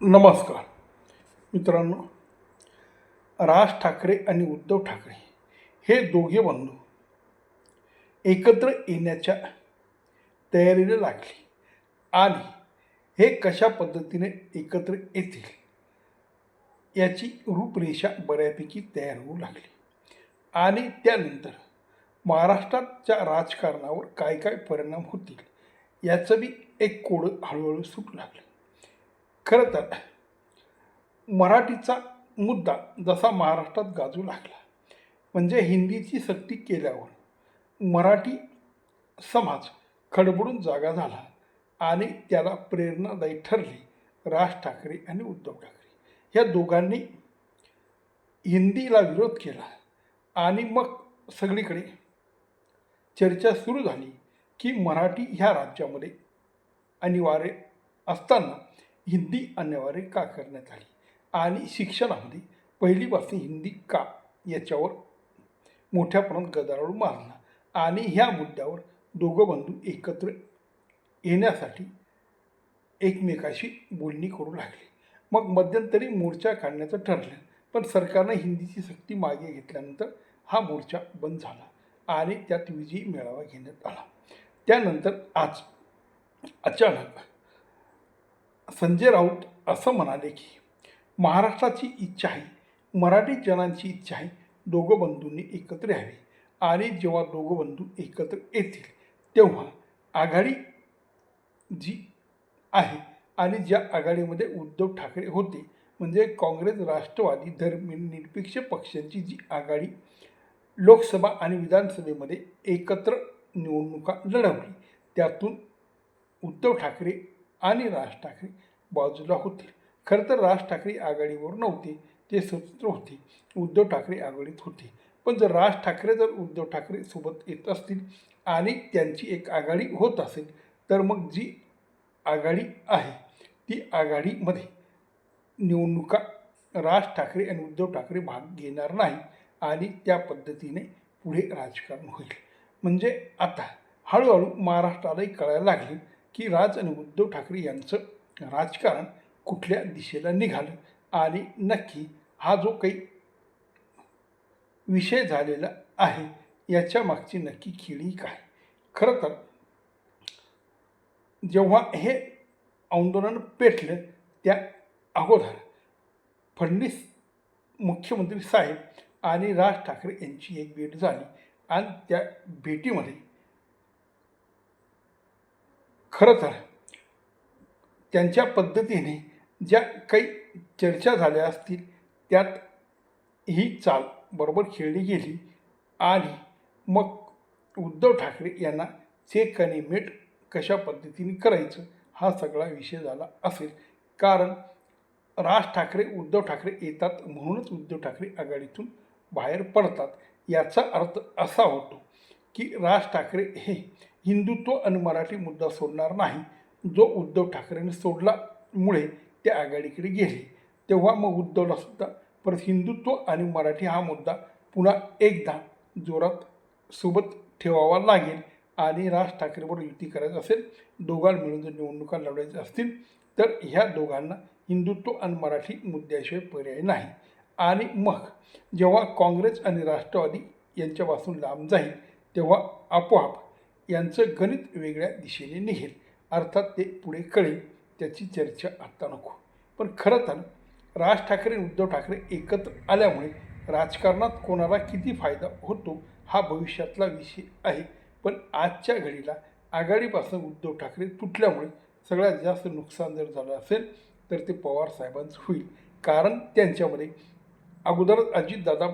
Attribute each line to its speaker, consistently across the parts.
Speaker 1: नमस्कार. मित्रांनो राज ठाकरे आणि उद्धव ठाकरे हे दोघे बंधू एकत्र येण्याच्या तयारीला लागले आणि हे कशा पद्धतीने एकत्र येतील याची रूपरेषा बऱ्यापैकी तयार होऊ लागली. आणि त्यानंतर महाराष्ट्राच्या राजकारणावर काय काय परिणाम होतील याचं बी एक कोडं हळूहळू सुटू लागलं. खरं तर मराठीचा मुद्दा जसा महाराष्ट्रात गाजू लागला म्हणजे हिंदीची सक्ती केल्यावर मराठी समाज खडबडून जागा झाला आणि त्याला प्रेरणादायी ठरले राज ठाकरे आणि उद्धव ठाकरे. या दोघांनी हिंदीला विरोध केला आणि मग सगळीकडे चर्चा सुरू झाली की मराठी ह्या राज्यामध्ये अनिवार्य असताना हिंदी अनिवार्य का करण्यात आली? आणि शिक्षणामध्ये पहिलीपासून हिंदी का याच्यावर मोठ्या प्रमाणात गदारोळ मारला? आणि ह्या मुद्द्यावर दोघं बंधू एकत्र येण्यासाठी एकमेकाशी बोलणी करू लागले. मग मध्यंतरी मोर्चा काढण्याचं ठरलं पण सरकारनं हिंदीची सक्ती मागे घेतल्यानंतर हा मोर्चा बंद झाला आणि त्यात विजयी मेळावा घेण्यात आला. त्यानंतर आज अचानक संजय राऊत असं म्हणाले की महाराष्ट्राची इच्छा आहे मराठी जनांची इच्छा आहे दोघं बंधूंनी एकत्र यावे. आणि जेव्हा दोघं बंधू एकत्र येतील तेव्हा आघाडी जी आहे आणि ज्या आघाडीमध्ये उद्धव ठाकरे होते म्हणजे काँग्रेस राष्ट्रवादी धर्मनिरपेक्ष पक्षांची जी आघाडी लोकसभा आणि विधानसभेमध्ये एकत्र निवडणुका लढवली त्यातून उद्धव ठाकरे आणि राज ठाकरे बाजूला होते. खरं तर राज ठाकरे आघाडीवर नव्हते ते स्वतंत्र होते. उद्धव ठाकरे आघाडीत होते. पण जर राज ठाकरे जर उद्धव ठाकरे सोबत येत असतील आणि त्यांची एक आघाडी होत असेल तर मग जी आघाडी आहे ती आघाडीमध्ये निवडणुका राज ठाकरे आणि उद्धव ठाकरे भाग घेणार नाही आणि त्या पद्धतीने पुढे राजकारण होईल. म्हणजे आता हळूहळू महाराष्ट्रालाही कळायला लागले की राज आणि उद्धव ठाकरे यांचं राजकारण कुठल्या दिशेला निघालं? आणि नक्की? हा जो काही विषय झालेला आहे याच्या मागची नक्की खेळी काय? खरं तर जेव्हा हे आंदोलन पेटलं त्या अगोदर फडणवीस मुख्यमंत्री साहेब आणि राज ठाकरे यांची एक भेट झाली आणि त्या भेटीमध्ये खरं तर त्यांच्या पद्धतीने ज्या काही चर्चा झाल्या असतील त्यात ही चाल बरोबर खेळली गेली आणि मग उद्धव ठाकरे यांना चेक आणि मीठ कशा पद्धतीने करायचं हा सगळा विषय झाला असेल. कारण राज ठाकरे उद्धव ठाकरे येतात म्हणूनच उद्धव ठाकरे आघाडीतून बाहेर पडतात. याचा अर्थ असा होतो की राज ठाकरे हे हिंदुत्व आणि मराठी मुद्दा सोडणार नाही. जो उद्धव ठाकरेंनी सोडलामुळे ते आघाडीकडे गेले. तेव्हा मग उद्धवला सुद्धा परत हिंदुत्व आणि मराठी हा मुद्दा पुन्हा एकदा जोरात सोबत ठेवावा लागेल आणि राज ठाकरेबरोबर युती करायचं असेल दोघांना मिळून जर निवडणुका लढवायच्या असतील तर ह्या दोघांना हिंदुत्व आणि मराठी मुद्द्याशिवाय पर्याय नाही. आणि मग जेव्हा काँग्रेस आणि राष्ट्रवादी यांच्यापासून लांब जाईल तेव्हा आपोआप यांचं गणित वेगळ्या दिशेने निघेल. अर्थात ते पुढे कळेल त्याची चर्चा आत्ता नको. पण खरं तर राज ठाकरे आणि उद्धव ठाकरे एकत्र आल्यामुळे राजकारणात कोणाला किती फायदा होतो हा भविष्यातला विषय आहे. पण आजच्या घडीला आघाडीपासून उद्धव ठाकरे तुटल्यामुळे सगळ्यात जास्त नुकसान जर झालं असेल तर ते पवार साहेबांचं होईल. कारण त्यांच्यामध्ये अगोदरच अजितदादा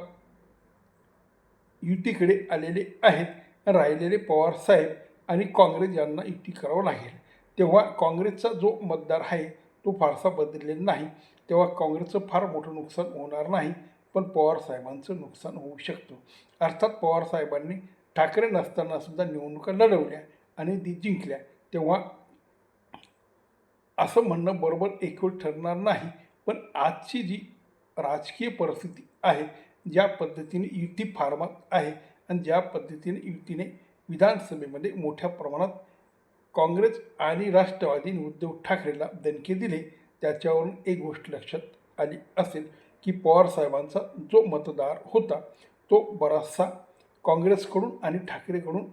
Speaker 1: युतीकडे आलेले आहेत. राहिलेले पवार साहेब आणि काँग्रेस यांना युती करावं लागेल. तेव्हा काँग्रेसचा जो मतदार आहे तो फारसा बदललेला नाही. तेव्हा काँग्रेसचं फार मोठं नुकसान होणार नाही पण पवार साहेबांचं नुकसान होऊ शकतं. अर्थात पवार साहेबांनी ठाकरे नसताना सुद्धा निवडणुका लढवल्या आणि ती जिंकल्या. तेव्हा असं म्हणणं बरोबर एकवेळ ठरणार नाही पण आजची जी राजकीय परिस्थिती आहे ज्या पद्धतीने युती फार्मात आहे आणि ज्या पद्धतीने युतीने विधानसभेमध्ये मोठ्या प्रमाणात काँग्रेस आणि राष्ट्रवादीने उद्धव ठाकरेला दणके दिले त्याच्यावरून एक गोष्ट लक्षात आली असेल की पवारसाहेबांचा जो मतदार होता तो बराचसा काँग्रेसकडून आणि ठाकरेकडून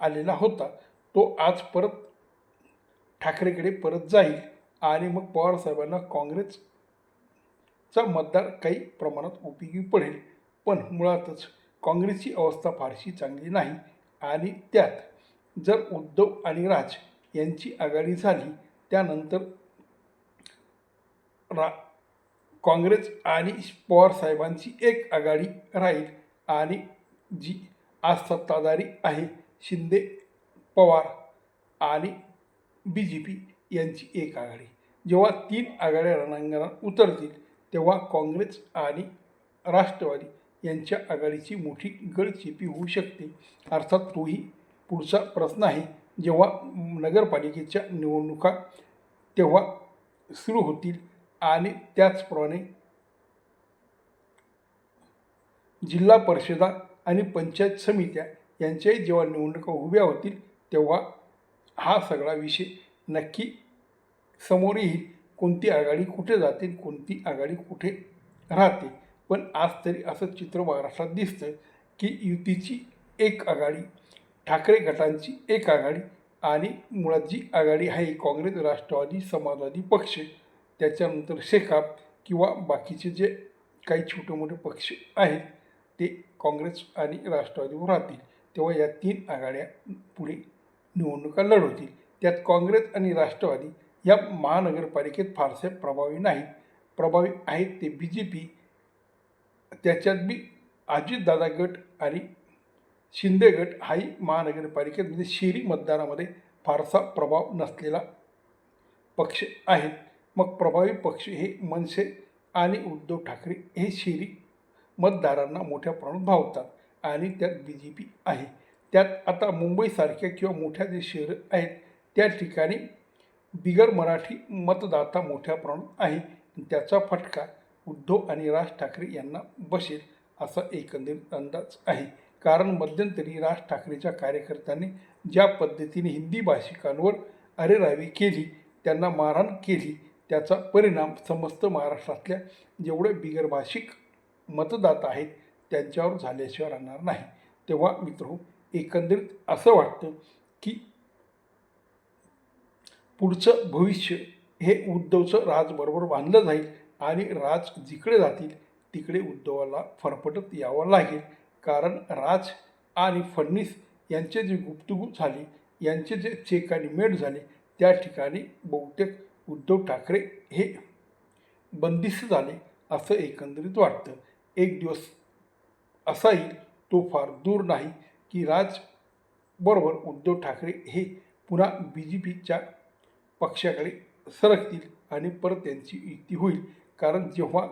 Speaker 1: आलेला होता. तो आज परत ठाकरेकडे परत जाईल आणि मग पवारसाहेबांना काँग्रेसचा मतदार काही प्रमाणात उपयोगी पडेल. पण मुळातच काँग्रेसची अवस्था फारशी चांगली नाही. आणि त्यात जर उद्धव आणि राज यांची आघाडी झाली त्यानंतर रा काँग्रेस आणि पवार साहेबांची एक आघाडी राहील आणि जी आज सत्ताधारी आहे शिंदे पवार आणि बी जे पी यांची एक आघाडी. जेव्हा तीन आघाड्या रणांगणात उतरतील तेव्हा काँग्रेस आणि राष्ट्रवादी यांच्या आघाडीची मोठी गडचिपी होऊ शकते. अर्थात तोही पुढचा प्रश्न आहे. जेव्हा नगरपालिकेच्या निवडणुका तेव्हा सुरू होतील आणि त्याचप्रमाणे जिल्हा परिषदा आणि पंचायत समित्या यांच्याही जेव्हा निवडणुका उभ्या होतील तेव्हा हा सगळा विषय नक्की समोर येईल. कोणती आघाडी कुठे जाते कोणती आघाडी कुठे राहते? पण आज तरी असं चित्र महाराष्ट्रात दिसतं की युतीची एक आघाडी ठाकरे गटांची एक आघाडी आणि मुळात जी आघाडी आहे काँग्रेस राष्ट्रवादी समाजवादी पक्ष त्याच्यानंतर शेकाप किंवा बाकीचे जे काही छोटे मोठे पक्ष आहेत ते काँग्रेस आणि राष्ट्रवादीवर राहतील. तेव्हा या तीन आघाड्या पुढे निवडणुका लढवतील. त्यात काँग्रेस आणि राष्ट्रवादी या महानगरपालिकेत फारसे प्रभावी नाहीत. प्रभावी आहेत ते बी जे पी त्याच्यात बी अजितदादा गट आणि शिंदे गट हाही महानगरपालिकेत म्हणजे शहरी मतदारामध्ये फारसा प्रभाव नसलेला पक्ष आहेत. मग प्रभावी पक्ष हे मनसे आणि उद्धव ठाकरे हे शहरी मतदारांना मोठ्या प्रमाणात भावतात आणि त्यात बी जे पी आहे. त्यात आता मुंबईसारख्या किंवा मोठ्या जे शहरं आहेत त्या ठिकाणी बिगर मराठी मतदाता मोठ्या प्रमाणात आहे. त्याचा फटका उद्धव आणि राज ठाकरे यांना बसेल असा एकंदरीत अंदाज आहे. कारण मध्यंतरी राज ठाकरेच्या कार्यकर्त्यांनी ज्या पद्धतीने हिंदी भाषिकांवर अरेरावी केली त्यांना मारहाण केली त्याचा परिणाम समस्त महाराष्ट्रातल्या जेवढे बिगर भाषिक मतदाता आहेत त्यांच्यावर झाल्याशिवाय राहणार नाही. तेव्हा मित्र एकंदरीत असं वाटतं की पुढचं भविष्य हे उद्धवचं राजबरोबर बांधलं जाईल आणि राज जिकडे जातील तिकडे उद्धवाला फरफटत यावं लागेल. कारण राज आणि फडणीस यांचे जे गुप्तगुप्त झाले यांचे जे चेक आणि मेट झाले त्या ठिकाणी बहुतेक उद्धव ठाकरे हे बंदिस्त झाले असं एकंदरीत वाटतं. एक दिवस असा येईल तो फार दूर नाही की राज बरोबर उद्धव ठाकरे हे पुन्हा बी जे पीच्या पक्षाकडे सरकतील आणि परत त्यांची युती होईल. कारण जेव्हा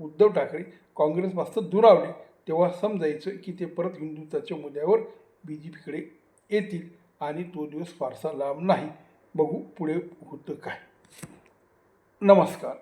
Speaker 1: उद्धव ठाकरे काँग्रेसपासून दुरावले तेव्हा समजायचं की ते परत हिंदुत्वाच्या मुद्द्यावर बी जे पीकडे येतील आणि तो दिवस फारसा लांब नाही. बघू पुढे होतं काय. नमस्कार.